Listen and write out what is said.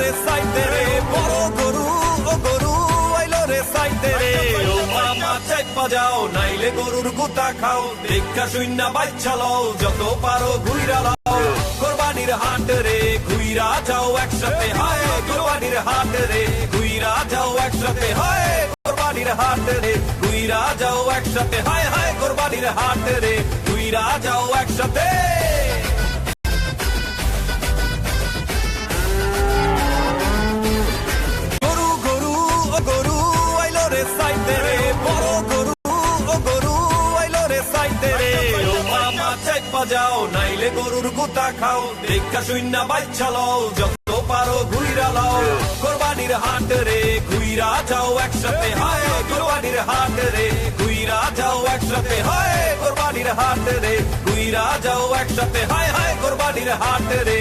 রে সাইতে রে বড় গরু ও গরু আইলো রে সাইতে রে ও মামা চেক বাজাও নাইলে গরুর গুতা খাও। দেখা শূন্য বাচ্চা লও যত পারো ঘুইরা লাও। কোরবানির হাট রে ঘুইরা যাও একসাথে। হায় কোরবানির হাট রে ঘুইরা যাও একসাথে। হায় কোরবানির হাট রে ঘুইরা যাও একসাথে। হায় হায় কোরবানির হাট রে ঘুইরা যাও একসাথে। রে সাইতে রে বড় গরু, ও গরু আইলো রে সাইতে রে ও মামা চেক বাজাও, নাইলে গরুর গুতা খাও, দেখা শূন্য বাচ্চা লও যত পারো ঘুইরা লাও। কোরবানির হাট রে, ঘুইরা যাও একসাথে, হায়, কোরবানির হাট রে, ঘুইরা যাও একসাথে, হায়, কোরবানির হাট রে, ঘুইরা যাও একসাথে, হায় হায়, কোরবানির হাট রে।